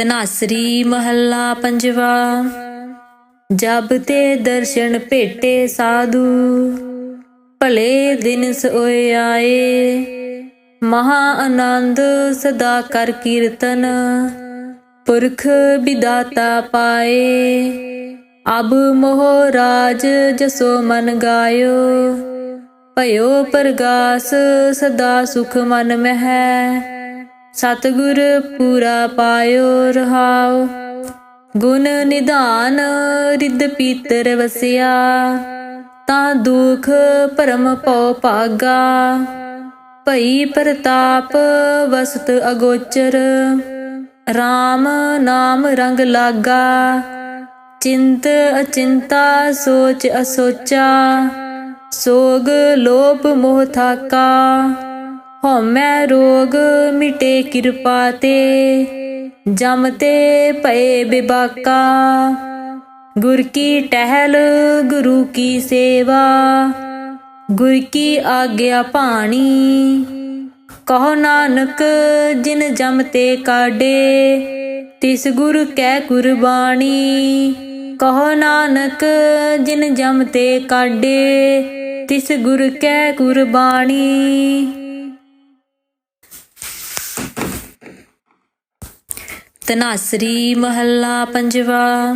ਤਨਾਸਰੀ ਮਹੱਲਾ ਪੰਜਵਾ। ਜਬ ਤੇ ਦਰਸ਼ਨ ਭੇਟੇ ਸਾਧੂ, ਭਲੇ ਦਿਨ ਸੋਏ ਆਏ। ਮਹਾ ਆਨੰਦ ਸਦਾ ਕਰ ਕੀਰਤਨ, ਪੁਰਖ ਵਿਦਾਤਾ ਪਾਏ। ਅਬ ਮੋਹ ਰਾਜ ਜਸੋ ਮਨ ਗਾਇਓ, ਭਇਓ ਪ੍ਰਗਾਸ ਸਦਾ ਸੁਖ ਮਨ ਮਹਿ। ਸਤਿਗੁਰ ਪੂਰਾ ਪਾਇਓ ਰਹਾਉ ਗੁਣ ਨਿਧਾਨ ਰਿੱਧ ਪੀਤਰ ਵਸਿਆ। ਤਾਂ ਦੁਖ ਭਰਮ ਪਉ ਪਾਗਾ ਭਈ ਪ੍ਰਤਾਪ ਵਸਤ ਅਗੋਚਰ। RAM ਨਾਮ ਰੰਗ ਲਾਗਾ। ਚਿੰਤ ਅਚਿੰਤਾ ਸੋਚ ਅਸੋਚਾ। ਸੋਗ ਲੋਭ ਮੋਹ ਥਾਕਾ। ਹਉਮੈ ਰੋਗ ਮਿਟੇ ਕਿਰਪਾ ਤੇ, ਜਮ ਤੇ ਭਏ ਬਿਬਾਕਾ। ਗੁਰ ਕੀ ਟਹਿਲ, ਗੁਰੂ ਕੀ ਸੇਵਾ, ਗੁਰ ਕੀ ਆਗਿਆ ਪਾਣੀ ਕਹੋ ਨਾਨਕ, ਜਿਨ ਜਮ ਤੇ ਕਾਢੇ, ਤਿਸ ਗੁਰ ਕੈ ਕੁਰਬਾਨੀ ਕਹੋ ਨਾਨਕ, ਜਿਨ ਜਮ ਤੇ ਕਾਢੇ, ਤਿਸ ਗੁਰ ਕੈ ਕੁਰਬਾਨੀ ਤਨਾਸਰੀ ਮਹੱਲਾ ਪੰਜਵਾ।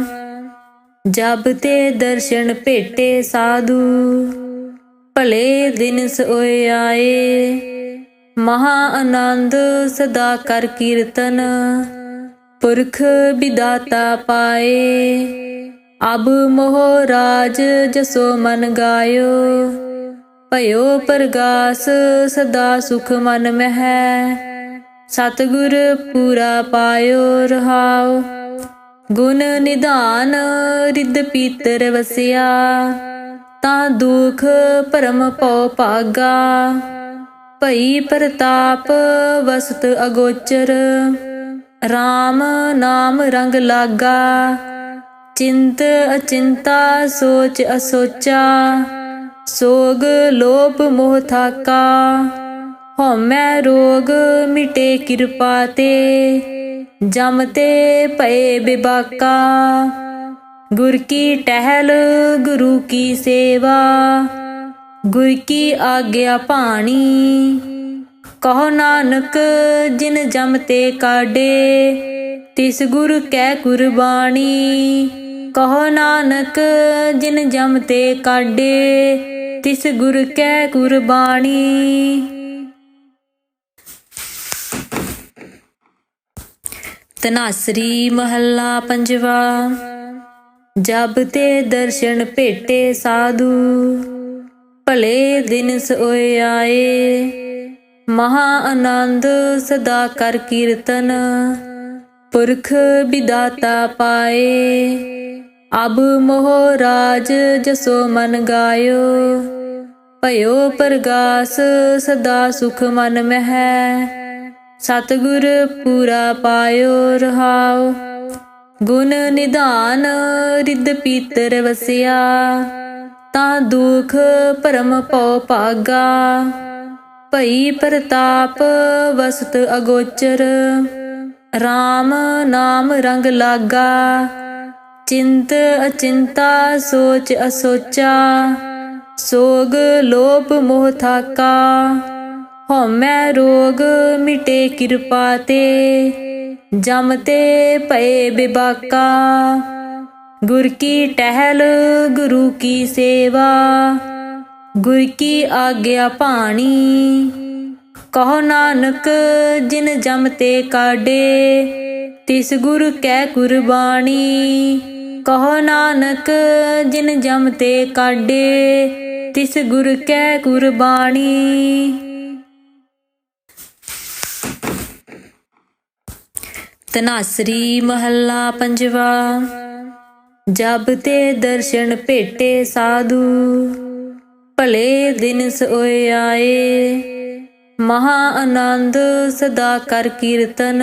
ਜਬ ਤੇ ਦਰਸ਼ਨ ਭੇਟੇ ਸਾਧੂ, ਭਲੇ ਦਿਨ ਸੋਏ ਆਏ। ਮਹਾ ਆਨੰਦ ਸਦਾ ਕਰ ਕੀਰਤਨ, ਪੁਰਖ ਵਿਦਾਤਾ ਪਾਏ। ਅਬ ਮੋਹ ਰਾਜ ਜਸੋ ਮਨ ਗਾਇਓ, ਭਇਓ ਪ੍ਰਗਾਸ ਸਦਾ ਸੁਖ ਮਨ ਮਹਿ। ਸਤਿਗੁਰ ਪੂਰਾ ਪਾਇਓ ਰਹਾਉ ਗੁਣ ਨਿਧਾਨ ਰਿੱਧ ਪੀਤਰ ਵਸਿਆ, ਤਾਂ ਦੁਖ ਭਰਮ ਪਉ ਭਾਗਾ। ਭਈ ਪ੍ਰਤਾਪ ਵਸਤ ਅਗੋਚਰ RAM ਨਾਮ ਰੰਗ ਲਾਗਾ। ਚਿੰਤ ਅਚਿੰਤਾ ਸੋਚ ਅਸੋਚਾ, ਸੋਗ ਲੋਭ ਮੋਹ ਥਾਕਾ। ਹਉਮੈ ਰੋਗ ਮਿਟੇ ਕਿਰਪਾ ਤੇ, ਜਮ ਤੇ ਭਏ ਬਿਬਾਕਾ। ਗੁਰ ਕੀ ਟਹਿਲ, ਗੁਰੂ ਕੀ ਸੇਵਾ, ਗੁਰ ਕੀ ਆਗਿਆ ਪਾਣੀ ਕਹੋ ਨਾਨਕ, ਜਿਨ ਜਮ ਤੇ ਕਾਡੇ ਤਿਸ ਗੁਰ ਕੈ ਕੁਰਬਾਨੀ ਕਹੋ ਨਾਨਕ, ਜਿਨ ਜਮ ਤੇ ਕਾਡੇ ਤਿਸ ਗੁਰ ਕੈ ਕੁਰਬਾਨੀ ਤਨਾਸਰੀ ਮਹੱਲਾ ਪੰਜਵਾ। ਜਬ ਤੇ ਦਰਸ਼ਨ ਭੇਟੇ ਸਾਧੂ, ਭਲੇ ਦਿਨ ਸੋਏ ਆਏ। ਮਹਾ ਆਨੰਦ ਸਦਾ ਕਰ ਕੀਰਤਨ, ਪੁਰਖ ਵਿਦਾਤਾ ਪਾਏ। ਅਬ ਮੋਹ ਰਾਜ ਜਸੋ ਮਨ ਗਾਇਓ, ਭਇਓ ਪ੍ਰਗਾਸ ਸਦਾ ਸੁਖ ਮਨ ਮਹਿ। ਸਤਿਗੁਰ ਪੂਰਾ ਪਾਇਓ, ਰਹਾਓ। ਗੁਣ ਨਿਧਾਨ ਰਿੱਧ ਪੀਤਰ ਵਸਿਆ। ਤਾਂ ਦੁਖ ਭਰਮ ਪਉ ਪਾਗਾ ਭਈ ਪ੍ਰਤਾਪ ਵਸਤ ਅਗੋਚਰ। RAM ਨਾਮ ਰੰਗ ਲਾਗਾ। ਚਿੰਤ ਅਚਿੰਤਾ ਸੋਚ ਅਸੋਚਾ। ਸੋਗ ਲੋਭ ਮੋਹ ਥਾਕਾ। ਹਉਮੈ ਰੋਗ ਮਿਟੇ ਕਿਰਪਾ ਤੇ। ਜਮ ਤੇ ਭਏ ਬਿਬਾਕਾ। ਗੁਰ ਕੀ ਟਹਿਲ, ਗੁਰੂ ਕੀ ਸੇਵਾ। ਗੁਰ ਕੀ ਆਗਿਆ ਪਾਣੀ ਕਹੋ ਨਾਨਕ, ਜਿਨ ਜਮ ਤੇ ਕਾਡੇ ਤਿਸ ਗੁਰ ਕੈ ਕੁਰਬਾਨੀ ਕਹੋ ਨਾਨਕ, ਜਿਨ ਜਮ ਤੇ ਕਾਡੇ ਤਿਸ ਗੁਰ ਕੈ ਕੁਰਬਾਨੀ ਤਨਾਸਰੀ ਮਹੱਲਾ ਪੰਜਵਾ। ਜਬ ਤੇ ਦਰਸ਼ਨ ਭੇਟੇ ਸਾਧੂ, ਭਲੇ ਦਿਨ ਸੋਏ ਆਏ। ਮਹਾ ਆਨੰਦ ਸਦਾ ਕਰ ਕੀਰਤਨ,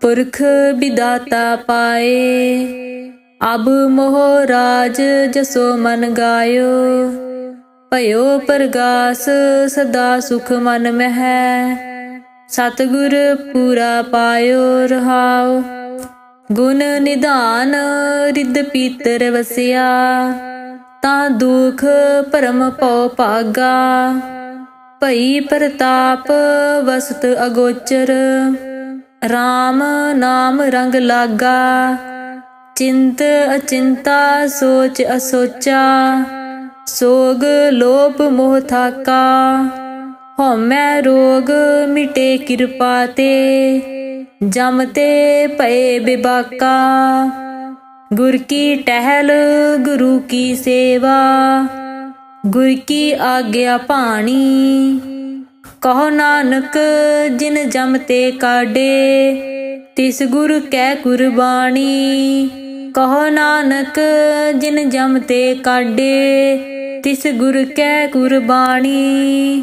ਪੁਰਖ ਵਿਦਾਤਾ ਪਾਏ। ਅਬ ਮੋਹ ਰਾਜ ਜਸੋ ਮਨ ਗਾਇਓ, ਭਇਓ ਪ੍ਰਗਾਸ ਸਦਾ ਸੁਖ ਮਨ ਮਹਿ। ਸਤਿਗੁਰ ਪੂਰਾ ਪਾਇਓ ਰਹਾਓ। ਗੁਣ ਨਿਧਾਨ ਰਿੱਧ ਪੀਤਰ ਵਸਿਆ। ਤਾਂ ਦੁਖ ਭਰਮ ਪਉ ਪਾਗਾ ਭਈ ਪ੍ਰਤਾਪ ਵਸਤ ਅਗੋਚਰ। RAM ਨਾਮ ਰੰਗ ਲਾਗਾ। ਚਿੰਤ ਅਚਿੰਤਾ ਸੋਚ ਅਸੋਚਾ। ਸੋਗ ਲੋਭ ਮੋਹ ਥਾਕਾ। ਹਉਮੈ ਰੋਗ ਮਿਟੇ ਕਿਰਪਾ ਤੇ, ਜਮ ਤੇ ਭਏ ਬਿਬਾਕਾ। ਗੁਰ ਕੀ ਟਹਿਲ, ਗੁਰੂ ਕੀ ਸੇਵਾ, ਗੁਰ ਕੀ ਆਗਿਆ ਪਾਣੀ ਕਹੋ ਨਾਨਕ, ਜਿਨ ਜਮ ਤੇ ਕਾਢੇ, ਤਿਸ ਗੁਰ ਕੈ ਕੁਰਬਾਨੀ ਕਹੋ ਨਾਨਕ, ਜਿਨ ਜਮ ਤੇ ਕਾਢੇ, ਤਿਸ ਗੁਰ ਕੈ ਕੁਰਬਾਨੀ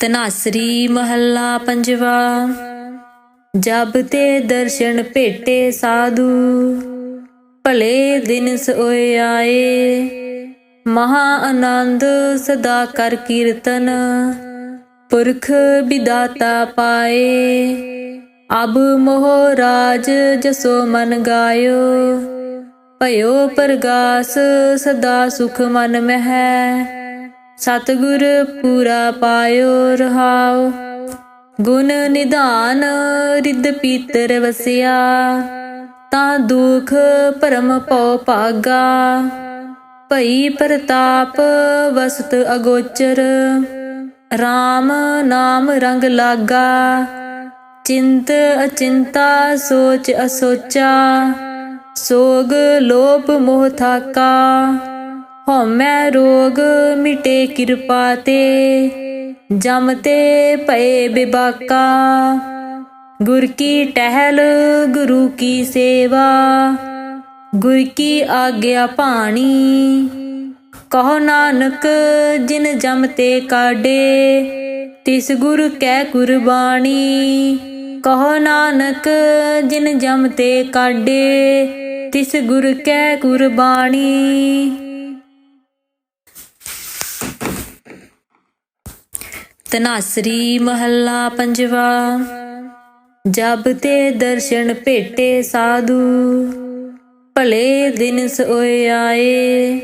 ਤਨਾਸਰੀ ਮਹੱਲਾ ਪੰਜਵਾ। ਜਬ ਤੇ ਦਰਸ਼ਨ ਭੇਟੇ ਸਾਧੂ, ਭਲੇ ਦਿਨ ਸੋਏ ਆਏ। ਮਹਾ ਆਨੰਦ ਸਦਾ ਕਰ ਕੀਰਤਨ, ਪੁਰਖ ਵਿਦਾਤਾ ਪਾਏ। ਅਬ ਮੋਹ ਰਾਜ ਜਸੋ ਮਨ ਗਾਇਓ, ਭਇਓ ਪ੍ਰਗਾਸ ਸਦਾ ਸੁਖ ਮਨ ਮਹਿ। ਸਤਿਗੁਰ ਪੂਰਾ ਪਾਇਓ ਰਹਾਉ ਗੁਣ ਨਿਧਾਨ ਰਿੱਧ ਪੀਤਰ ਵਸਿਆ। ਤਾਂ ਦੁਖ ਭਰਮ ਪਉ ਪਾਗਾ ਭਈ ਪ੍ਰਤਾਪ ਵਸਤ ਅਗੋਚਰ। RAM ਨਾਮ ਰੰਗ ਲਾਗਾ। ਚਿੰਤ ਅਚਿੰਤਾ ਸੋਚ ਅਸੋਚਾ। ਸੋਗ ਲੋਭ ਮੋਹ ਥਾਕਾ। ਹਉਮੈ ਰੋਗ ਮਿਟੇ ਕਿਰਪਾ ਤੇ। ਜਮ ਤੇ ਭਏ ਬਿਬਾਕਾ। ਗੁਰ ਕੀ ਟਹਿਲ, ਗੁਰੂ ਕੀ ਸੇਵਾ। ਗੁਰ ਕੀ ਆਗਿਆ ਪਾਣੀ ਕਹੋ ਨਾਨਕ, ਜਿਨ ਜਮ ਤੇ ਕਾਢੇ, ਤਿਸ ਗੁਰ ਕੈ ਕੁਰਬਾਨੀ ਕਹੋ ਨਾਨਕ, ਜਿਨ ਜਮ ਤੇ ਕਾਢੇ, ਤਿਸ ਗੁਰ ਕੈ ਕੁਰਬਾਨੀ ਤਨਾਸਰੀ ਮਹੱਲਾ ਪੰਜਵਾ। ਜਬ ਤੇ ਦਰਸ਼ਨ ਭੇਟੇ ਸਾਧੂ, ਭਲੇ ਦਿਨ ਸੋਏ ਆਏ।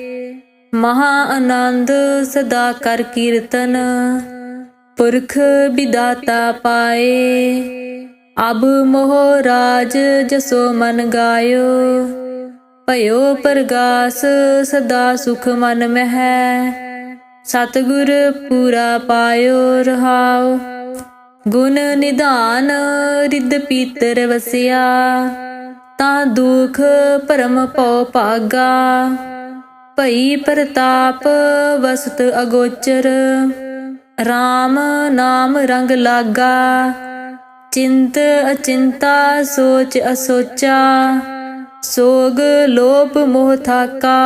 ਮਹਾ ਆਨੰਦ ਸਦਾ ਕਰ ਕੀਰਤਨ, ਪੁਰਖ ਵਿਦਾਤਾ ਪਾਏ। ਅਬ ਮੋਹ ਰਾਜ ਜਸੋ ਮਨ ਗਾਇਓ, ਭਇਓ ਪ੍ਰਗਾਸ ਸਦਾ ਸੁਖ ਮਨ ਮਹਿ। ਸਤਿਗੁਰ ਪੂਰਾ ਪਾਇਓ ਰਹਾਉ ਗੁਣ ਨਿਧਾਨ ਰਿੱਧ ਪੀਤਰ ਵਸਿਆ। ਤਾਂ ਦੁਖ ਭਰਮ ਪਉ ਪਾਗਾ ਭਈ ਪ੍ਰਤਾਪ ਵਸਤ ਅਗੋਚਰ। RAM ਨਾਮ ਰੰਗ ਲਾਗਾ। ਚਿੰਤ ਅਚਿੰਤਾ ਸੋਚ ਅਸੋਚਾ। ਸੋਗ ਲੋਭ ਮੋਹ ਥਾਕਾ।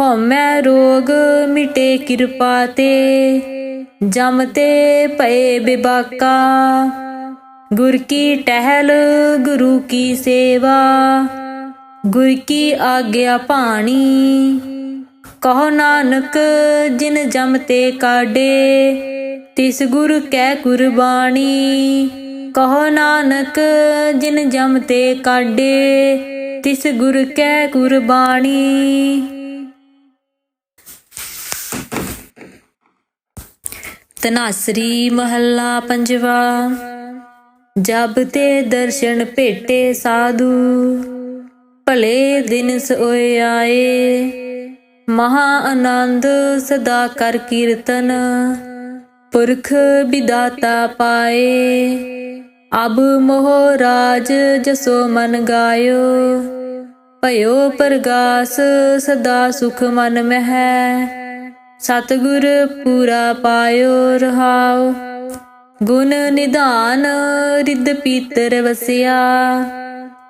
ਹਉਮੈ ਰੋਗ ਮਿਟੇ ਕਿਰਪਾ ਤੇ। ਜਮ ਤੇ ਭਏ ਬਿਬਾਕਾ। ਗੁਰ ਕੀ ਟਹਿਲ, ਗੁਰੂ ਕੀ ਸੇਵਾ। ਗੁਰ ਕੀ ਆਗਿਆ ਪਾਣੀ ਕਹੋ ਨਾਨਕ, ਜਿਨ ਜਮ ਤੇ ਕਾਢੇ, ਤਿਸ ਗੁਰ ਕੈ ਕੁਰਬਾਨੀ ਕਹੋ ਨਾਨਕ, ਜਿਨ ਜਮ ਤੇ ਕਾਢੇ, ਤਿਸ ਗੁਰ ਕੈ ਕੁਰਬਾਨੀ ਤਨਾਸਰੀ ਮਹੱਲਾ ਪੰਜਵਾ। ਜਬ ਤੇ ਦਰਸ਼ਨ ਭੇਟੇ ਸਾਧੂ, ਭਲੇ ਦਿਨ ਸੋਏ ਆਏ। ਮਹਾ ਆਨੰਦ ਸਦਾ ਕਰ ਕੀਰਤਨ, ਪੁਰਖ ਵਿਦਾਤਾ ਪਾਏ। ਅਬ ਮੋਹ ਰਾਜ ਜਸੋ ਮਨ ਗਾਇਓ, ਭਇਓ ਪ੍ਰਗਾਸ ਸਦਾ ਸੁਖ ਮਨ ਮਹਿ। ਸਤਿਗੁਰ ਪੂਰਾ ਪਾਇਓ ਰਹਾਉ ਗੁਣ ਨਿਧਾਨ ਰਿੱਧ ਪੀਤਰ ਵਸਿਆ।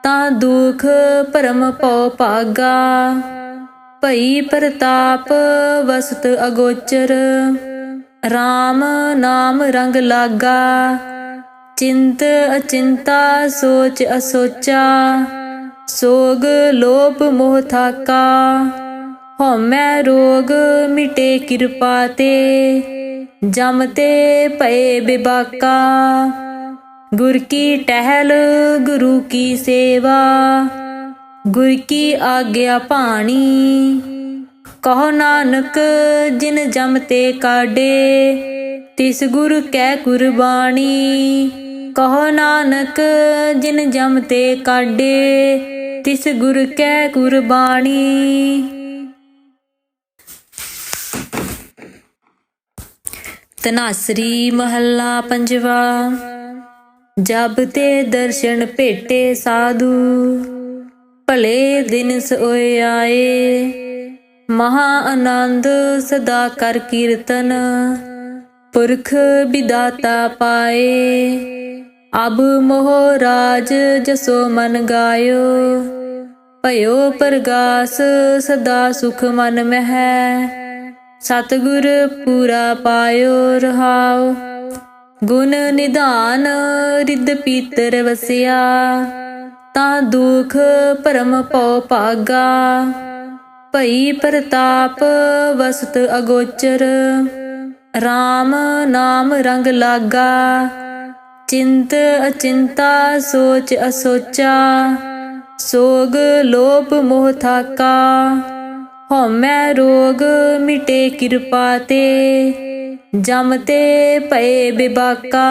ਤਾਂ ਦੁਖ ਭਰਮ ਪਉ ਭਾਗਾ। ਭਈ ਪ੍ਰਤਾਪ ਵਸਤ ਅਗੋਚਰ। RAM ਨਾਮ ਰੰਗ ਲਾਗਾ। ਚਿੰਤ ਅਚਿੰਤਾ ਸੋਚ ਅਸੋਚਾ। ਸੋਗ ਲੋਭ ਮੋਹ ਥਾਕਾ। ਹਉਮੈ ਰੋਗ ਮਿਟੇ ਕਿਰਪਾ ਤੇ, ਜਮ ਤੇ ਭਏ ਬਿਬਾਕਾ। ਗੁਰ ਕੀ ਟਹਿਲ, ਗੁਰੂ ਕੀ ਸੇਵਾ, ਗੁਰ ਕੀ ਆਗਿਆ ਪਾਣੀ ਕਹੋ ਨਾਨਕ, ਜਿਨ ਜਮ ਤੇ ਕਾਢੇ, ਤਿਸ ਗੁਰ ਕੈ ਕੁਰਬਾਨੀ ਕਹੋ ਨਾਨਕ, ਜਿਨ ਜਮ ਤੇ ਕਾਢੇ, ਤਿਸ ਗੁਰ ਕੈ ਕੁਰਬਾਨੀ ਤਨਾਸਰੀ ਮਹੱਲਾ ਪੰਜਵਾ। ਜਬ ਤੇ ਦਰਸ਼ਨ ਭੇਟੇ ਸਾਧੂ, ਭਲੇ ਦਿਨ ਸੋਏ ਆਏ। ਮਹਾ ਆਨੰਦ ਸਦਾ ਕਰ ਕੀਰਤਨ, ਪੁਰਖ ਵਿਦਾਤਾ ਪਾਏ। ਅਬ ਮੋਹ ਰਾਜ ਜਸੋ ਮਨ ਗਾਇਓ, ਭਇਓ ਪ੍ਰਗਾਸ ਸਦਾ ਸੁਖ ਮਨ ਮਹਿ। ਸਤਿਗੁਰ ਪੂਰਾ ਪਾਇਓ ਰਹਾਉ ਗੁਣ ਨਿਧਾਨ ਰਿੱਧ ਪੀਤਰ ਵਸਿਆ। ਤਾਂ ਦੁਖ ਭਰਮ ਪਉ ਭਾਗਾ। ਭਈ ਪ੍ਰਤਾਪ ਵਸਤ ਅਗੋਚਰ। RAM ਨਾਮ ਰੰਗ ਲਾਗਾ। ਚਿੰਤ ਅਚਿੰਤਾ ਸੋਚ ਅਸੋਚਾ। ਸੋਗ ਲੋਭ ਮੋਹ ਥਾਕਾ। ਹਉਮੈ ਰੋਗ ਮਿਟੇ ਕਿਰਪਾ ਤੇ, ਜਮ ਤੇ ਭਏ ਬਿਬਾਕਾ।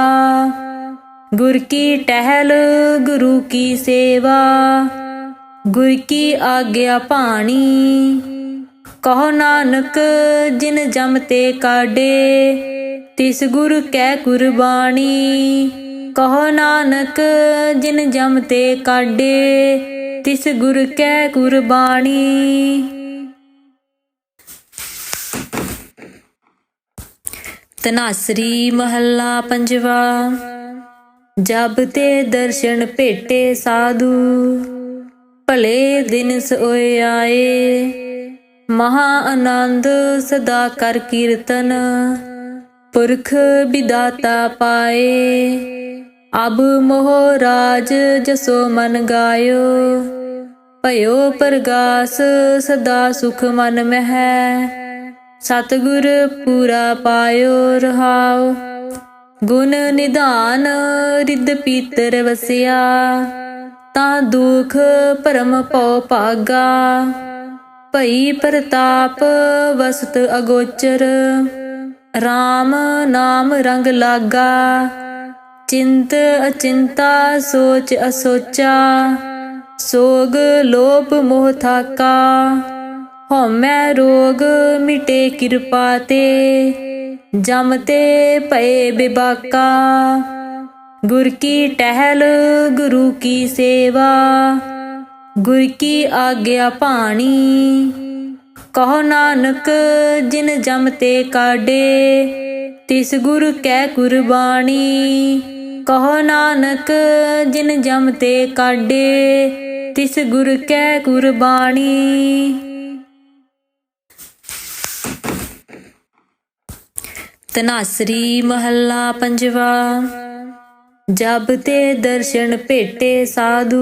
ਗੁਰ ਕੀ ਟਹਿਲ, ਗੁਰੂ ਕੀ ਸੇਵਾ, ਗੁਰ ਕੀ ਆਗਿਆ ਪਾਣੀ ਕਹੋ ਨਾਨਕ, ਜਿਨ ਜਮ ਤੇ ਕਾਢੇ, ਤਿਸ ਗੁਰ ਕੈ ਕੁਰਬਾਨੀ ਕਹੋ ਨਾਨਕ, ਜਿਨ ਜਮ ਤੇ ਕਾਢੇ, ਤਿਸ ਗੁਰ ਕੈ ਕੁਰਬਾਨੀ ਤਨਾਸਰੀ ਮਹੱਲਾ ਪੰਜਵਾ। ਜਬ ਤੇ ਦਰਸ਼ਨ ਭੇਟੇ ਸਾਧੂ, ਭਲੇ ਦਿਨ ਸੋਏ ਆਏ। ਮਹਾ ਆਨੰਦ ਸਦਾ ਕਰ ਕੀਰਤਨ, ਪੁਰਖ ਵਿਦਾਤਾ ਪਾਏ। ਅਬ ਮੋਹ ਰਾਜ ਜਸੋ ਮਨ ਗਾਇਓ, ਭਇਓ ਪ੍ਰਗਾਸ ਸਦਾ ਸੁਖ ਮਨ ਮਹਿ। ਸਤਿਗੁਰ ਪੂਰਾ ਪਾਇਓ ਰਹਾਉ ਗੁਣ ਨਿਧਾਨ ਰਿੱਧ ਪੀਤਰ ਵਸਿਆ। ਤਾਂ ਦੁਖ ਭਰਮ ਪਉ ਪਾਗਾ ਭਈ ਪ੍ਰਤਾਪ ਵਸਤ ਅਗੋਚਰ। RAM ਨਾਮ ਰੰਗ ਲਾਗਾ। ਚਿੰਤ ਅਚਿੰਤਾ ਸੋਚ ਅਸੋਚਾ। ਸੋਗ ਲੋਭ ਮੋਹ ਥਾਕਾ। ਹਉਮੈ ਰੋਗ ਮਿਟੇ ਕਿਰਪਾ ਤੇ, ਜਮ ਤੇ ਭਏ ਬਿਬਾਕਾ। ਗੁਰ ਕੀ ਟਹਿਲ, ਗੁਰੂ ਕੀ ਸੇਵਾ, ਗੁਰ ਕੀ ਆਗਿਆ ਪਾਣੀ ਕਹੋ ਨਾਨਕ, ਜਿਨ ਜਮ ਤੇ ਕਾਢੇ, ਤਿਸ ਗੁਰ ਕੈ ਕੁਰਬਾਨੀ ਕਹੋ ਨਾਨਕ, ਜਿਨ ਜਮ ਤੇ ਕਾਢੇ, ਤਿਸ ਗੁਰ ਕੈ ਕੁਰਬਾਨੀ ਤਨਾਸਰੀ ਮਹੱਲਾ ਪੰਜਵਾ। ਜਬ ਤੇ ਦਰਸ਼ਨ ਭੇਟੇ ਸਾਧੂ,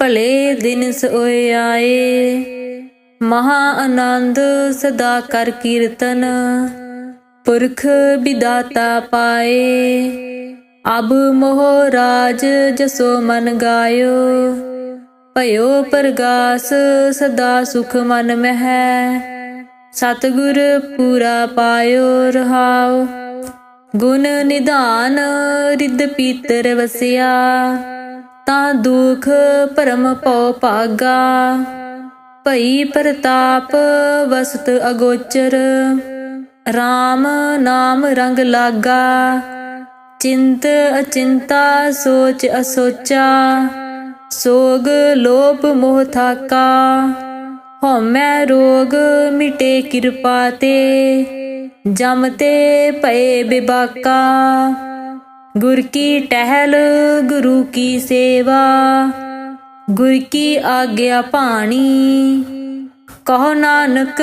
ਭਲੇ ਦਿਨ ਸੋਏ ਆਏ। ਮਹਾ ਆਨੰਦ ਸਦਾ ਕਰ ਕੀਰਤਨ, ਪੁਰਖ ਵਿਦਾਤਾ ਪਾਏ। ਅਬ ਮੋਹ ਰਾਜ ਜਸੋ ਮਨ ਗਾਇਓ, ਭਇਓ ਪ੍ਰਗਾਸ ਸਦਾ ਸੁਖ ਮਨ ਮਹਿ। ਸਤਿਗੁਰ ਪੂਰਾ ਪਾਇਓ ਰਹਾਉ ਗੁਣ ਨਿਧਾਨ ਰਿੱਧ ਪੀਤਰ ਵਸਿਆ। ਤਾਂ ਦੁਖ ਭਰਮ ਪਉ ਪਾਗਾ ਭਈ ਪ੍ਰਤਾਪ ਵਸਤ ਅਗੋਚਰ। RAM ਨਾਮ ਰੰਗ ਲਾਗਾ। ਚਿੰਤ ਅਚਿੰਤਾ ਸੋਚ ਅਸੋਚਾ। ਸੋਗ ਲੋਭ ਮੋਹ ਥਾਕਾ। ਹਉਮੈ ਰੋਗ ਮਿਟੇ ਕਿਰਪਾ ਤੇ, ਜਮ ਤੇ ਭਏ ਬਿਬਾਕਾ। ਗੁਰ ਕੀ ਟਹਿਲ, ਗੁਰੂ ਕੀ ਸੇਵਾ, ਗੁਰ ਕੀ ਆਗਿਆ ਪਾਣੀ ਕਹੋ ਨਾਨਕ,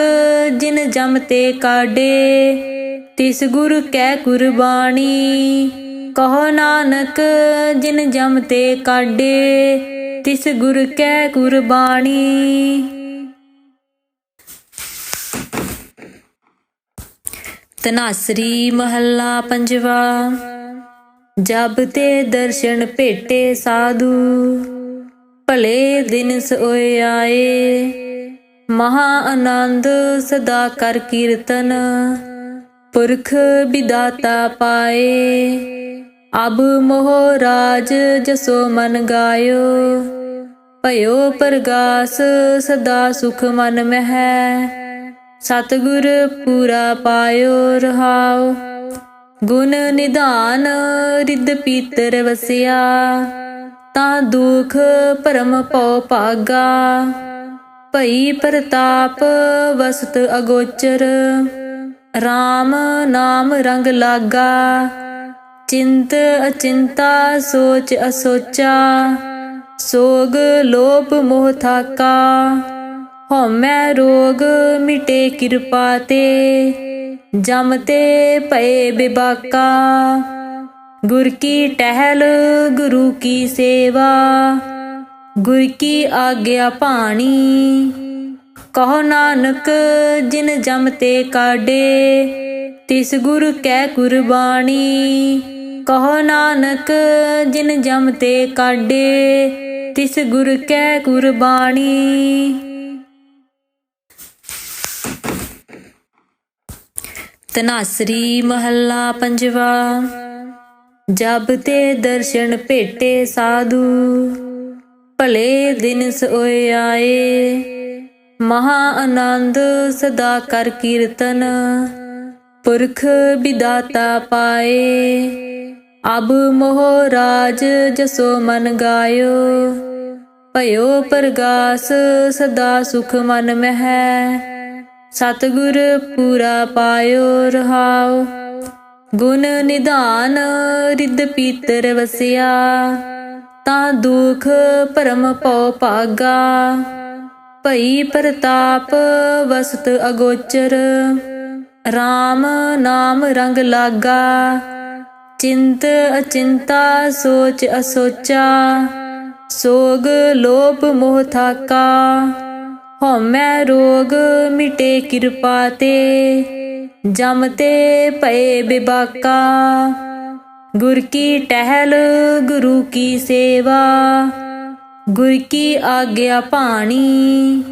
ਜਿਨ ਜਮ ਤੇ ਕਾਢੇ, ਤਿਸ ਗੁਰ ਕੈ ਕੁਰਬਾਨੀ ਕਹੋ ਨਾਨਕ, ਜਿਨ ਜਮ ਤੇ ਕਾਢੇ, ਤਿਸ ਗੁਰ ਕੈ ਕੁਰਬਾਨੀ ਤਨਾਸਰੀ ਮਹੱਲਾ ਪੰਜਵਾ। ਜਬ ਤੇ ਦਰਸ਼ਨ ਭੇਟੇ ਸਾਧੂ, ਭਲੇ ਦਿਨ ਸੋਏ ਆਏ। ਮਹਾ ਆਨੰਦ ਸਦਾ ਕਰ ਕੀਰਤਨ, ਪੁਰਖ ਵਿਦਾਤਾ ਪਾਏ। ਅਬ ਮੋਹ ਰਾਜ ਜਸੋ ਮਨ ਗਾਇਓ, ਭਇਓ ਪ੍ਰਗਾਸ ਸਦਾ ਸੁਖ ਮਨ ਮਹਿ। ਸਤਿਗੁਰ ਪੂਰਾ ਪਾਇਓ ਰਹਾਉ ਗੁਣ ਨਿਧਾਨ ਰਿੱਧ ਪੀਤਰ ਵਸਿਆ। ਤਾਂ ਦੁਖ ਭਰਮ ਪਉ ਭਾਗਾ। ਭਈ ਪ੍ਰਤਾਪ ਵਸਤ ਅਗੋਚਰ। RAM ਨਾਮ ਰੰਗ ਲਾਗਾ। ਚਿੰਤ ਅਚਿੰਤਾ ਸੋਚ ਅਸੋਚਾ। ਸੋਗ ਲੋਭ ਮੋਹ ਥਾਕਾ। ਹਉਮੈ ਰੋਗ ਮਿਟੇ ਕਿਰਪਾ ਤੇ, ਜਮ ਤੇ ਭਏ ਬਿਬਾਕਾ। ਗੁਰ ਕੀ ਟਹਿਲ, ਗੁਰੂ ਕੀ ਸੇਵਾ, ਗੁਰ ਕੀ ਆਗਿਆ ਪਾਣੀ ਕਹੋ ਨਾਨਕ, ਜਿਨ ਜਮ ਤੇ ਕਾਢੇ, ਤਿਸ ਗੁਰ ਕੈ ਕੁਰਬਾਨੀ ਕਹੋ ਨਾਨਕ, ਜਿਨ ਜਮ ਤੇ ਕਾਢੇ, ਤਿਸ ਗੁਰ ਕੈ ਕੁਰਬਾਨੀ ਤਨਾਸਰੀ ਮਹੱਲਾ ਪੰਜਵਾ। ਜਬ ਤੇ ਦਰਸ਼ਨ ਭੇਟੇ ਸਾਧੂ, ਭਲੇ ਦਿਨ ਸੋਏ ਆਏ। ਮਹਾ ਆਨੰਦ ਸਦਾ ਕਰ ਕੀਰਤਨ, ਪੁਰਖ ਵਿਦਾਤਾ ਪਾਏ। ਅਬ ਮੋਹ ਰਾਜ ਜਸੋ ਮਨ ਗਾਇਓ, ਭਇਓ ਪ੍ਰਗਾਸ ਸਦਾ ਸੁਖ ਮਨ ਮਹਿ। ਸਤਿਗੁਰ ਪੂਰਾ ਪਾਇਓ ਰਹਾਉ ਗੁਣ ਨਿਧਾਨ ਰਿੱਧ ਪੀਤਰ ਵਸਿਆ, ਤਾਂ ਦੁਖ ਭਰਮ ਪਉ ਪਾਗਾ ਭਈ ਪ੍ਰਤਾਪ ਵਸਤ ਅਗੋਚਰ RAM ਨਾਮ ਰੰਗ ਲਾਗਾ। ਚਿੰਤ ਅਚਿੰਤਾ ਸੋਚ ਅਸੋਚਾ, ਸੋਗ ਲੋਭ ਮੋਹ ਥਾਕਾ। ਹਉਮੈ ਰੋਗ ਮਿਟੇ ਕਿਰਪਾ ਤੇ, ਜਮ ਤੇ ਭਏ ਬਿਬਾਕਾ। ਗੁਰ ਕੀ ਟਹਿਲ, ਗੁਰੂ ਕੀ ਸੇਵਾ, ਗੁਰ ਕੀ ਆਗਿਆ ਪਾਣੀ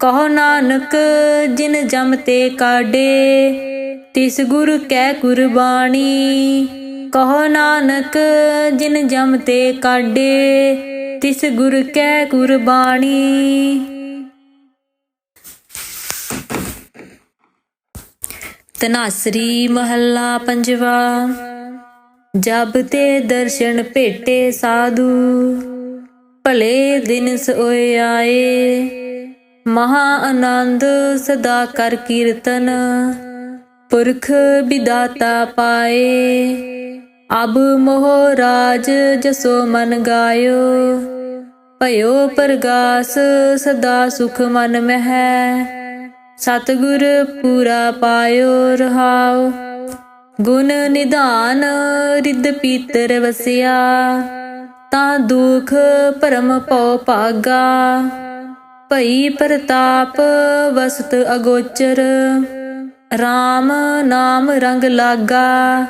ਕਹੋ ਨਾਨਕ, ਜਿਨ ਜਮ ਤੇ ਕਾਡੇ ਤਿਸ ਗੁਰ ਕੈ ਕੁਰਬਾਨੀ ਕਹੋ ਨਾਨਕ, ਜਿਨ ਜਮ ਤੇ ਕਾਡੇ ਤਿਸ ਗੁਰ ਕੈ ਕੁਰਬਾਨੀ ਤਨਾਸਰੀ ਮਹੱਲਾ ਪੰਜਵਾ। ਜਬ ਤੇ ਦਰਸ਼ਨ ਭੇਟੇ ਸਾਧੂ, ਭਲੇ ਦਿਨ ਸੋਏ ਆਏ। ਮਹਾ ਆਨੰਦ ਸਦਾ ਕਰ ਕੀਰਤਨ, ਪੁਰਖ ਵਿਦਾਤਾ ਪਾਏ। ਅਬ ਮੋਹ ਰਾਜ ਜਸੋ ਮਨ ਗਾਇਓ, ਭਇਓ ਪ੍ਰਗਾਸ ਸਦਾ ਸੁਖ ਮਨ ਮਹਿ। ਸਤਿਗੁਰ ਪੂਰਾ ਪਾਇਓ ਰਹਾਓ। ਗੁਣ ਨਿਧਾਨ ਰਿੱਧ ਪੀਤਰ ਵਸਿਆ। ਤਾਂ ਦੁਖ ਭਰਮ ਪਉ ਪਾਗਾ ਭਈ ਪ੍ਰਤਾਪ ਵਸਤ ਅਗੋਚਰ। RAM ਨਾਮ ਰੰਗ ਲਾਗਾ।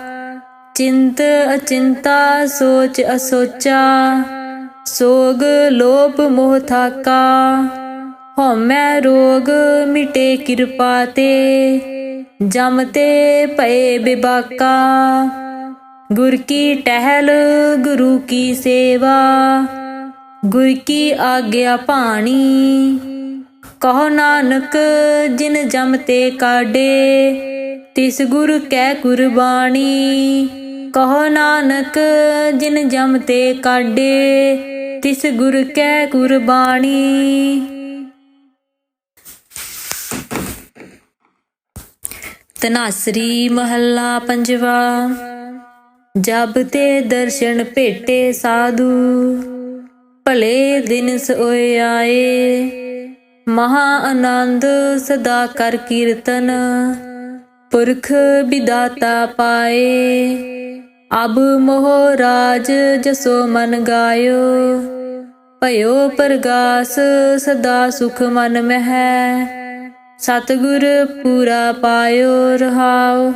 ਚਿੰਤ ਅਚਿੰਤਾ ਸੋਚ ਅਸੋਚਾ। ਸੋਗ ਲੋਭ ਮੋਹ ਥਾਕਾ। ਹਉਮੈ ਰੋਗ ਮਿਟੇ ਕਿਰਪਾ ਤੇ। ਜਮ ਤੇ ਭਏ ਬਿਬਾਕਾ। ਗੁਰ ਕੀ ਟਹਿਲ, ਗੁਰੂ ਕੀ ਸੇਵਾ। ਗੁਰ ਕੀ ਆਗਿਆ ਪਾਣੀ ਕਹੋ ਨਾਨਕ, ਜਿਨ ਜਮ ਤੇ ਕਾਡੇ ਤਿਸ ਗੁਰ ਕੈ ਕੁਰਬਾਨੀ ਕਹੋ ਨਾਨਕ, ਜਿਨ ਜਮ ਤੇ ਕਾਡੇ ਤਿਸ ਗੁਰ ਕੈ ਕੁਰਬਾਨੀ ਤਨਾਸਰੀ ਮਹੱਲਾ ਪੰਜਵਾ। ਜਬ ਤੇ ਦਰਸ਼ਨ ਭੇਟੇ ਸਾਧੂ, ਭਲੇ ਦਿਨ ਸੋਏ ਆਏ। ਮਹਾ ਆਨੰਦ ਸਦਾ ਕਰ ਕੀਰਤਨ, ਪੁਰਖ ਵਿਦਾਤਾ ਪਾਏ। ਅਬ ਮੋਹ ਰਾਜ ਜਸੋ ਮਨ ਗਾਇਓ, ਭਇਓ ਪ੍ਰਗਾਸ ਸਦਾ ਸੁਖ ਮਨ ਮਹਿ। ਸਤਿਗੁਰ ਪੂਰਾ ਪਾਇਓ ਰਹਾਓ।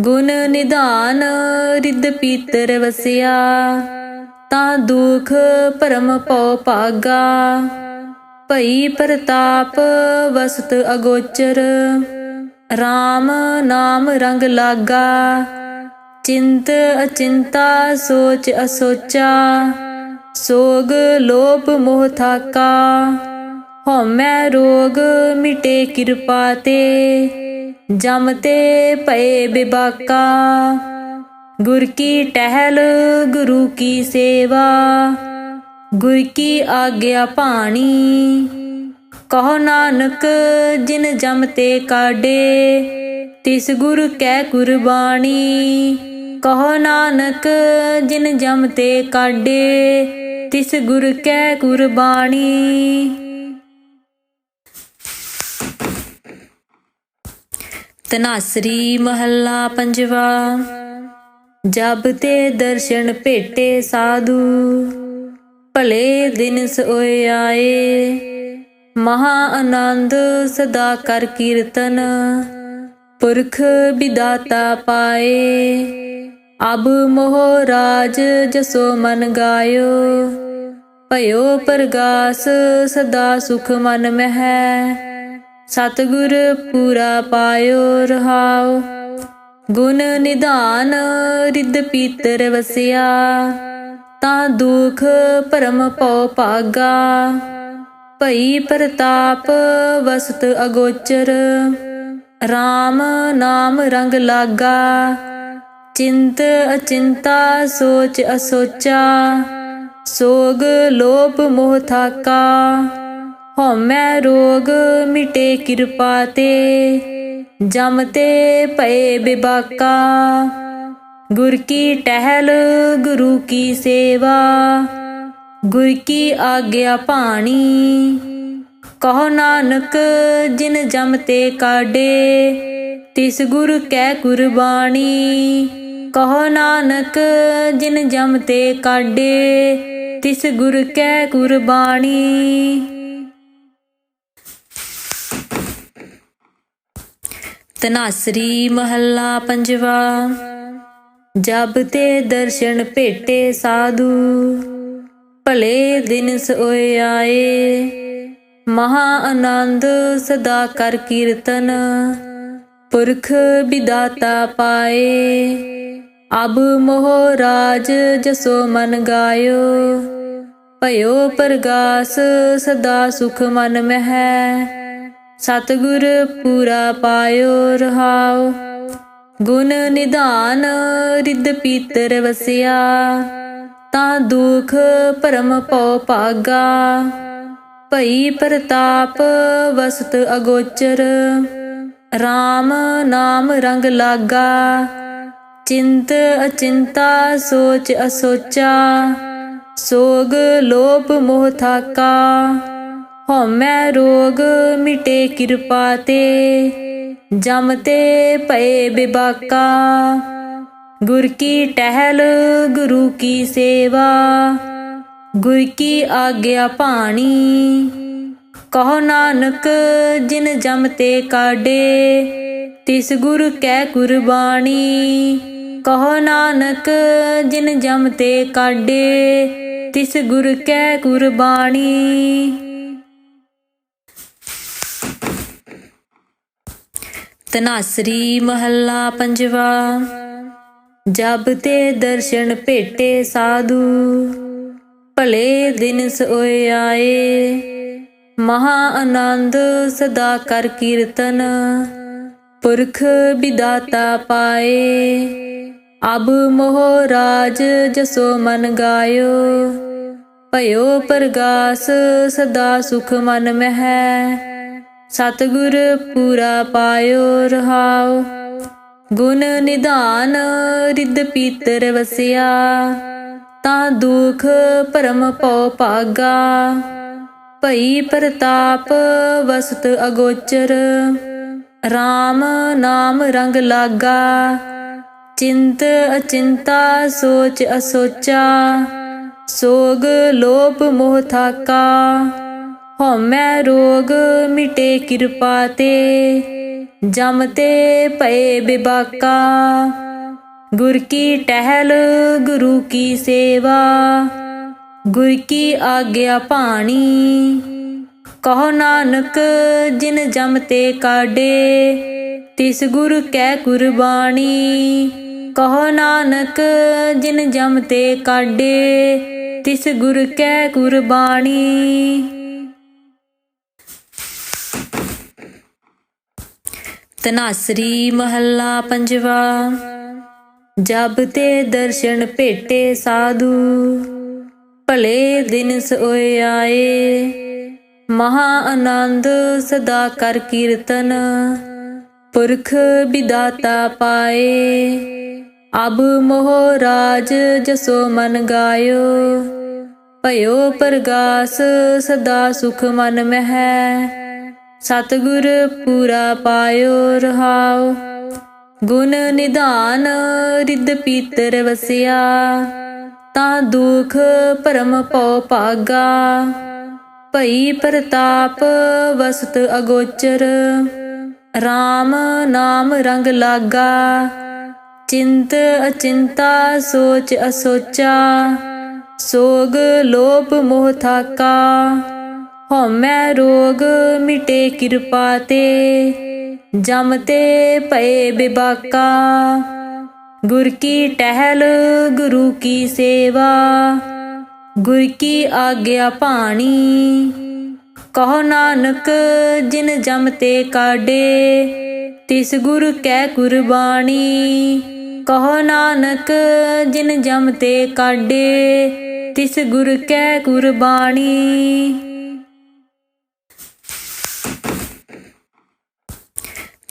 ਗੁਣ ਨਿਧਾਨ ਰਿੱਧ ਪੀਤਰ ਵਸਿਆ। ਤਾਂ ਦੁਖ ਭਰਮ ਪਉ ਪਾਗਾ ਭਈ ਪ੍ਰਤਾਪ ਵਸਤ ਅਗੋਚਰ। RAM ਨਾਮ ਰੰਗ ਲਾਗਾ। ਚਿੰਤ ਅਚਿੰਤਾ ਸੋਚ ਅਸੋਚਾ। ਸੋਗ ਲੋਭ ਮੋਹ ਥਾਕਾ। ਹਉਮੈ ਰੋਗ ਮਿਟੇ ਕਿਰਪਾ ਤੇ, ਜਮ ਤੇ ਭਏ ਬਿਬਾਕਾ। ਗੁਰ ਕੀ ਟਹਿਲ, ਗੁਰੂ ਕੀ ਸੇਵਾ, ਗੁਰ ਕੀ ਆਗਿਆ ਪਾਣੀ ਕਹੋ ਨਾਨਕ, ਜਿਨ ਜਮ ਤੇ ਕਾਢੇ, ਤਿਸ ਗੁਰ ਕੈ ਕੁਰਬਾਨੀ ਕਹੋ ਨਾਨਕ, ਜਿਨ ਜਮ ਤੇ ਕਾਢੇ, ਤਿਸ ਗੁਰ ਕੈ ਕੁਰਬਾਨੀ ਤਨਾਸਰੀ ਮਹੱਲਾ ਪੰਜਵਾ। ਜਬ ਤੇ ਦਰਸ਼ਨ ਭੇਟੇ ਸਾਧੂ, ਭਲੇ ਦਿਨ ਸੋਏ ਆਏ। ਮਹਾ ਆਨੰਦ ਸਦਾ ਕਰ ਕੀਰਤਨ, ਪੁਰਖ ਵਿਦਾਤਾ ਪਾਏ। ਅਬ ਮੋਹ ਰਾਜ ਜਸੋ ਮਨ ਗਾਇਓ, ਭਇਓ ਪ੍ਰਗਾਸ ਸਦਾ ਸੁਖ ਮਨ ਮਹਿ। ਸਤਿਗੁਰ ਪੂਰਾ ਪਾਇਓ ਰਹਾਉ ਗੁਣ ਨਿਧਾਨ ਰਿੱਧ ਪੀਤਰ ਵਸਿਆ। ਤਾਂ ਦੁਖ ਭਰਮ ਪਉ ਪਾਗਾ ਭਈ ਪ੍ਰਤਾਪ ਵਸਤ ਅਗੋਚਰ। RAM ਨਾਮ ਰੰਗ ਲਾਗਾ। ਚਿੰਤ ਅਚਿੰਤਾ ਸੋਚ ਅਸੋਚਾ। ਸੋਗ ਲੋਭ ਮੋਹ ਥਾਕਾ। ਹਉਮੈ ਰੋਗ ਮਿਟੇ ਕਿਰਪਾ ਤੇ। ਜਮ ਤੇ ਭਏ ਬਿਬਾਕਾ। ਗੁਰ ਕੀ ਟਹਿਲ, ਗੁਰੂ ਕੀ ਸੇਵਾ। ਗੁਰ ਕੀ ਆਗਿਆ ਪਾਣੀ ਕਹੋ ਨਾਨਕ, ਜਿਨ ਜਮ ਤੇ ਕਾਡੇ ਤਿਸ ਗੁਰ ਕੈ ਕੁਰਬਾਨੀ ਕਹੋ ਨਾਨਕ, ਜਿਨ ਜਮ ਤੇ ਕਾਡੇ ਤਿਸ ਗੁਰ ਕੈ ਕੁਰਬਾਨੀ ਤਨਾਸਰੀ ਮਹੱਲਾ ਪੰਜਵਾ। ਜਬ ਤੇ ਦਰਸ਼ਨ ਭੇਟੇ ਸਾਧੂ, ਭਲੇ ਦਿਨ ਸੋਏ ਆਏ। ਮਹਾ ਆਨੰਦ ਸਦਾ ਕਰ ਕੀਰਤਨ, ਪੁਰਖ ਵਿਦਾਤਾ ਪਾਏ। ਅਬ ਮੋਹ ਰਾਜ ਜਸੋ ਮਨ ਗਾਇਓ, ਭਇਓ ਪ੍ਰਗਾਸ ਸਦਾ ਸੁਖ ਮਨ ਮਹਿ। ਸਤਿਗੁਰ ਪੂਰਾ ਪਾਇਓ ਰਹਾਉ ਗੁਣ ਨਿਧਾਨ ਰਿੱਧ ਪੀਤਰ ਵਸਿਆ। ਤਾਂ ਦੁਖ ਭਰਮ ਪਉ ਪਾਗਾ ਭਈ ਪ੍ਰਤਾਪ ਵਸਤ ਅਗੋਚਰ। RAM ਨਾਮ ਰੰਗ ਲਾਗਾ। ਚਿੰਤ ਅਚਿੰਤਾ ਸੋਚ ਅਸੋਚਾ। ਸੋਗ ਲੋਭ ਮੋਹ ਥਾਕਾ। ਹਉਮੈ ਰੋਗ ਮਿਟੇ ਕਿਰਪਾ ਤੇ। ਜਮ ਤੇ ਭਏ ਬਿਬਾਕਾ। ਗੁਰ ਕੀ ਟਹਿਲ, ਗੁਰੂ ਕੀ ਸੇਵਾ। ਗੁਰ ਕੀ ਆਗਿਆ ਪਾਣੀ ਕਹੋ ਨਾਨਕ, ਜਿਨ ਜਮ ਤੇ ਕਾਢੇ, ਤਿਸ ਗੁਰ ਕੈ ਕੁਰਬਾਨੀ ਕਹੋ ਨਾਨਕ, ਜਿਨ ਜਮ ਤੇ ਕਾਢੇ, ਤਿਸ ਗੁਰ ਕੈ ਕੁਰਬਾਨੀ ਤਨਾਸਰੀ ਮਹੱਲਾ ਪੰਜਵਾ। ਜਬ ਤੇ ਦਰਸ਼ਨ ਭੇਟੇ ਸਾਧੂ, ਭਲੇ ਦਿਨ ਸੋਏ ਆਏ। ਮਹਾ ਆਨੰਦ ਸਦਾ ਕਰ ਕੀਰਤਨ, ਪੁਰਖ ਵਿਦਾਤਾ ਪਾਏ। ਅਬ ਮੋਹ ਰਾਜ ਜਸੋ ਮਨ ਗਾਇਓ, ਭਇਓ ਪ੍ਰਗਾਸ ਸਦਾ ਸੁਖ ਮਨ ਮਹਿ। ਸਤਿਗੁਰ ਪੂਰਾ ਪਾਇਓ ਰਹਾਉ ਗੁਣ ਨਿਧਾਨ ਰਿੱਧ ਪੀਤਰ ਵਸਿਆ। ਤਾਂ ਦੁਖ ਭਰਮ ਪਉ ਭਾਗਾ। ਭਈ ਪ੍ਰਤਾਪ ਵਸਤ ਅਗੋਚਰ। RAM ਨਾਮ ਰੰਗ ਲਾਗਾ। ਚਿੰਤ ਅਚਿੰਤਾ ਸੋਚ ਅਸੋਚਾ। ਸੋਗ ਲੋਭ ਮੋਹ ਥਾਕਾ। ਹਉਮੈ ਰੋਗ ਮਿਟੇ ਕਿਰਪਾ ਤੇ, ਜਮ ਤੇ ਭਏ ਬਿਬਾਕਾ। ਗੁਰ ਕੀ ਟਹਿਲ, ਗੁਰੂ ਕੀ ਸੇਵਾ, ਗੁਰ ਕੀ ਆਗਿਆ ਪਾਣੀ ਕਹੋ ਨਾਨਕ, ਜਿਨ ਜਮ ਤੇ ਕਾਢੇ, ਤਿਸ ਗੁਰ ਕੈ ਕੁਰਬਾਨੀ ਕਹੋ ਨਾਨਕ, ਜਿਨ ਜਮ ਤੇ ਕਾਢੇ, ਤਿਸ ਗੁਰ ਕੈ ਕੁਰਬਾਨੀ ਤਨਾਸਰੀ ਮਹੱਲਾ ਪੰਜਵਾ। ਜਬ ਤੇ ਦਰਸ਼ਨ ਭੇਟੇ ਸਾਧੂ, ਭਲੇ ਦਿਨ ਸੋਏ ਆਏ। ਮਹਾ ਆਨੰਦ ਸਦਾ ਕਰ ਕੀਰਤਨ, ਪੁਰਖ ਵਿਦਾਤਾ ਪਾਏ। ਅਬ ਮੋਹ ਰਾਜ ਜਸੋ ਮਨ ਗਾਇਓ, ਭਇਓ ਪ੍ਰਗਾਸ ਸਦਾ ਸੁਖ ਮਨ ਮਹਿ। ਸਤਿਗੁਰ ਪੂਰਾ ਪਾਇਓ ਰਹਾਉ ਗੁਣ ਨਿਧਾਨ ਰਿੱਧ ਪੀਤਰ ਵਸਿਆ। ਤਾਂ ਦੁਖ ਭਰਮ ਪਉ ਭਾਗਾ। ਭਈ ਪ੍ਰਤਾਪ ਵਸਤ ਅਗੋਚਰ। RAM ਨਾਮ ਰੰਗ ਲਾਗਾ। ਚਿੰਤ ਅਚਿੰਤਾ ਸੋਚ ਅਸੋਚਾ। ਸੋਗ ਲੋਭ ਮੋਹ ਥਾਕਾ। ਹਉਮੈ ਰੋਗ ਮਿਟੇ ਕਿਰਪਾ ਤੇ, ਜਮ ਤੇ ਭਏ ਬਿਬਾਕਾ। ਗੁਰ ਕੀ ਟਹਿਲ, ਗੁਰੂ ਕੀ ਸੇਵਾ, ਗੁਰ ਕੀ ਆਗਿਆ ਪਾਣੀ ਕਹੋ ਨਾਨਕ, ਜਿਨ ਜਮ ਤੇ ਕਾਢੇ, ਤਿਸ ਗੁਰ ਕੈ ਕੁਰਬਾਨੀ ਕਹੋ ਨਾਨਕ, ਜਿਨ ਜਮ ਤੇ ਕਾਢੇ, ਤਿਸ ਗੁਰ ਕੈ ਕੁਰਬਾਨੀ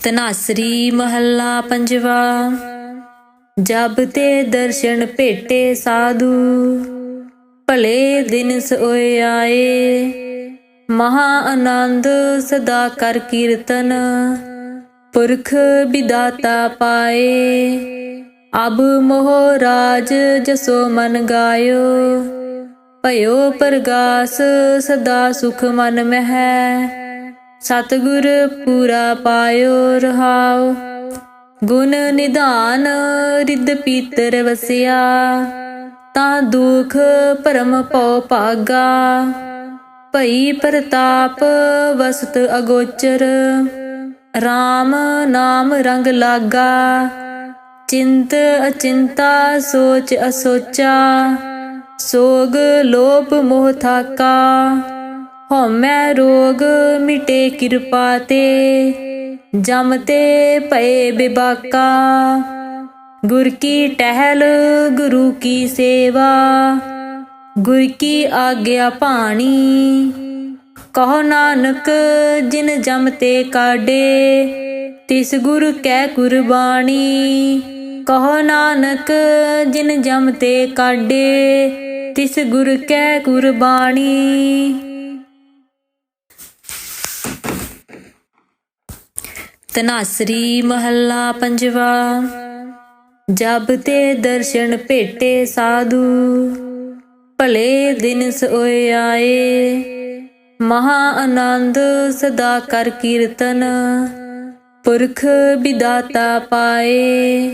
ਤਨਾਸਰੀ ਮਹੱਲਾ ਪੰਜਵਾ। ਜਬ ਤੇ ਦਰਸ਼ਨ ਭੇਟੇ ਸਾਧੂ, ਭਲੇ ਦਿਨ ਸੋਏ ਆਏ। ਮਹਾ ਆਨੰਦ ਸਦਾ ਕਰ ਕੀਰਤਨ, ਪੁਰਖ ਵਿਦਾਤਾ ਪਾਏ। ਅਬ ਮੋਹ ਰਾਜ ਜਸੋ ਮਨ ਗਾਇਓ, ਭਇਓ ਪ੍ਰਗਾਸ ਸਦਾ ਸੁਖ ਮਨ ਮਹਿ। ਸਤਿਗੁਰ ਪੂਰਾ ਪਾਇਓ ਰਹਾਉ ਗੁਣ ਨਿਧਾਨ ਰਿੱਧ ਪੀਤਰ ਵਸਿਆ। ਤਾਂ ਦੁਖ ਭਰਮ ਪਉ ਪਾਗਾ ਭਈ ਪ੍ਰਤਾਪ ਵਸਤ ਅਗੋਚਰ। RAM ਨਾਮ ਰੰਗ ਲਾਗਾ। ਚਿੰਤ ਅਚਿੰਤਾ ਸੋਚ ਅਸੋਚਾ। ਸੋਗ ਲੋਭ ਮੋਹ ਥਾਕਾ। ਹਉਮੈ ਰੋਗ ਮਿਟੇ ਕਿਰਪਾ ਤੇ, ਜਮ ਤੇ ਭਏ ਬਿਬਾਕਾ। ਗੁਰ ਕੀ ਟਹਿਲ, ਗੁਰੂ ਕੀ ਸੇਵਾ, ਗੁਰ ਕੀ ਆਗਿਆ ਪਾਣੀ ਕਹੋ ਨਾਨਕ, ਜਿਨ ਜਮ ਤੇ ਕਾਢੇ, ਤਿਸ ਗੁਰ ਕੈ ਕੁਰਬਾਨੀ ਕਹੋ ਨਾਨਕ, ਜਿਨ ਜਮ ਤੇ ਕਾਢੇ, ਤਿਸ ਗੁਰ ਕੈ ਕੁਰਬਾਨੀ ਤਨਾਸਰੀ ਮਹੱਲਾ ਪੰਜਵਾ। ਜਬ ਤੇ ਦਰਸ਼ਨ ਭੇਟੇ ਸਾਧੂ, ਭਲੇ ਦਿਨ ਸੋਏ ਆਏ। ਮਹਾ ਆਨੰਦ ਸਦਾ ਕਰ ਕੀਰਤਨ, ਪੁਰਖ ਵਿਦਾਤਾ ਪਾਏ।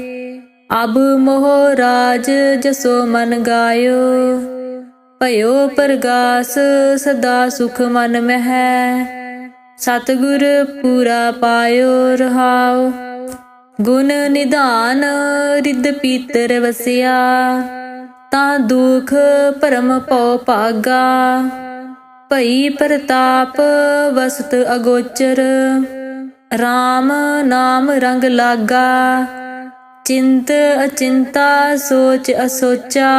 ਅਬ ਮੋਹ ਰਾਜ ਜਸੋ ਮਨ ਗਾਇਓ, ਭਇਓ ਪ੍ਰਗਾਸ ਸਦਾ ਸੁਖ ਮਨ ਮਹਿ। ਸਤਿਗੁਰ ਪੂਰਾ ਪਾਇਓ ਰਹਾਉ ਗੁਣ ਨਿਧਾਨ ਰਿੱਧ ਪੀਤਰ ਵਸਿਆ। ਤਾਂ ਦੁਖ ਭਰਮ ਪਉ ਪਾਗਾ ਭਈ ਪ੍ਰਤਾਪ ਵਸਤ ਅਗੋਚਰ। RAM ਨਾਮ ਰੰਗ ਲਾਗਾ। ਚਿੰਤ ਅਚਿੰਤਾ ਸੋਚ ਅਸੋਚਾ।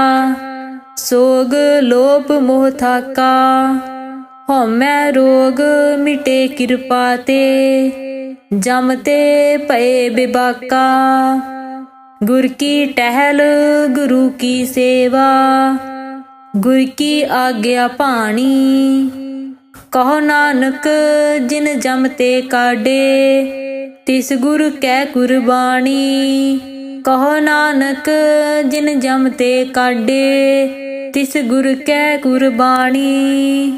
ਸੋਗ ਲੋਭ ਮੋਹ ਥਾਕਾ। ਹਉਮੈ ਰੋਗ ਮਿਟੇ ਕਿਰਪਾ ਤੇ, ਜਮ ਤੇ ਭਏ ਬਿਬਾਕਾ। ਗੁਰ ਕੀ ਟਹਿਲ, ਗੁਰੂ ਕੀ ਸੇਵਾ, ਗੁਰ ਕੀ ਆਗਿਆ ਪਾਣੀ ਕਹੋ ਨਾਨਕ, ਜਿਨ ਜਮ ਤੇ ਕਾਢੇ, ਤਿਸ ਗੁਰ ਕੈ ਕੁਰਬਾਨੀ ਕਹੋ ਨਾਨਕ, ਜਿਨ ਜਮ ਤੇ ਕਾਢੇ, ਤਿਸ ਗੁਰ ਕੈ ਕੁਰਬਾਨੀ